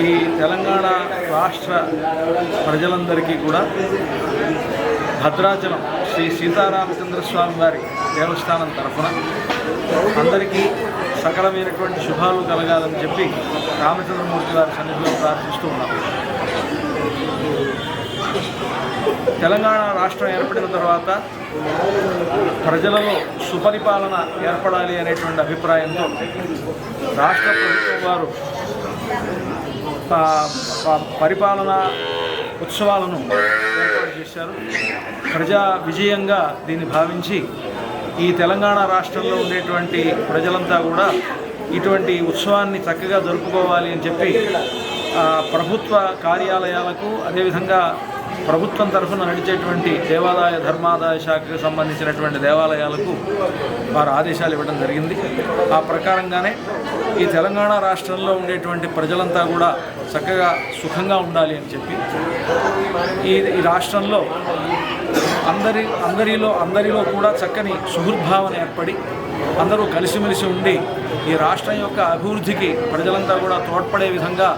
ఈ తెలంగాణ రాష్ట్ర ప్రజలందరికీ కూడా భద్రాచలం శ్రీ సీతారామచంద్ర స్వామి వారి దేవస్థానం తరఫున అందరికీ సకలమైనటువంటి శుభాలు కలగాలని చెప్పి రామచంద్రమూర్తి వారి సన్నిధిలో ప్రార్థిస్తూ ఉన్నాం. తెలంగాణ రాష్ట్రం ఏర్పడిన తర్వాత ప్రజలలో సుపరిపాలన ఏర్పడాలి అనేటువంటి అభిప్రాయంతో రాష్ట్ర ప్రభుత్వం వారు ప- పరిపాలన ఉత్సవాలను ఏర్పాటు చేశారు. ప్రజా విజయంగా దీన్ని భావించి ఈ తెలంగాణ రాష్ట్రంలో ఉండేటువంటి ప్రజలంతా కూడా ఇటువంటి ఉత్సవాన్ని చక్కగా జరుపుకోవాలి అని చెప్పి ప్రభుత్వ కార్యాలయాలకు అదేవిధంగా ప్రభుత్వం తరఫున నడిచేటువంటి దేవాదాయ ధర్మాదాయ శాఖకు సంబంధించినటువంటి దేవాలయాలకు వారు ఆదేశాలు ఇవ్వడం జరిగింది. ఆ ప్రకారంగానే ఈ తెలంగాణ రాష్ట్రంలో ఉండేటువంటి ప్రజలంతా కూడా చక్కగా సుఖంగా ఉండాలి అని చెప్పి ఈ ఈ రాష్ట్రంలో అందరి అందరిలో అందరిలో కూడా చక్కని సుహృద్భావన ఏర్పడి అందరూ కలిసిమెలిసి ఉండి ఈ రాష్ట్రం యొక్క అభివృద్ధికి ప్రజలంతా కూడా తోడ్పడే విధంగా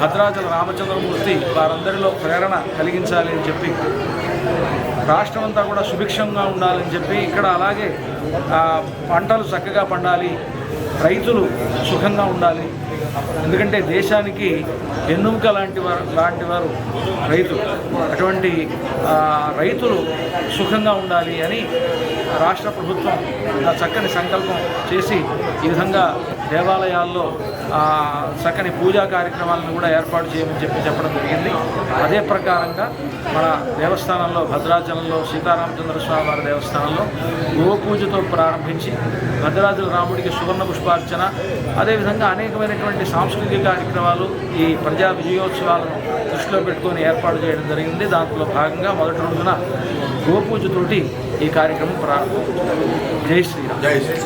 భద్రాచల రామచంద్రమూర్తి వారందరిలో ప్రేరణ కలిగించాలి అని చెప్పి రాష్ట్రం అంతా కూడా సుభిక్షంగా ఉండాలని చెప్పి ఇక్కడ అలాగే పంటలు చక్కగా పండాలి రైతులు సుఖంగా ఉండాలి. ఎందుకంటే దేశానికి ఎన్నుముక లాంటి వారు లాంటి వారు రైతులు. అటువంటి రైతులు సుఖంగా ఉండాలి అని రాష్ట్ర ప్రభుత్వం ఆ చక్కని సంకల్పం చేసి ఈ విధంగా దేవాలయాల్లో చక్కని పూజా కార్యక్రమాలను కూడా ఏర్పాటు చేయమని చెప్పి చెప్పడం జరిగింది. అదే ప్రకారంగా మన దేవస్థానంలో భద్రాచలంలో సీతారామచంద్ర స్వామి వారి దేవస్థానంలో గోపూజతో ప్రారంభించి భద్రాచల రాముడికి సువర్ణ పుష్పార్చన అదేవిధంగా అనేకమైనటువంటి సాంస్కృతిక కార్యక్రమాలు ఈ ప్రజా విజయోత్సవాలను దృష్టిలో పెట్టుకొని ఏర్పాటు చేయడం జరిగింది. దాంట్లో భాగంగా మొదటి రోజున గోపూజతోటి ఈ కార్యక్రమం ప్రారంభం జై శ్రీరామ్. జై శ్రీరామ్.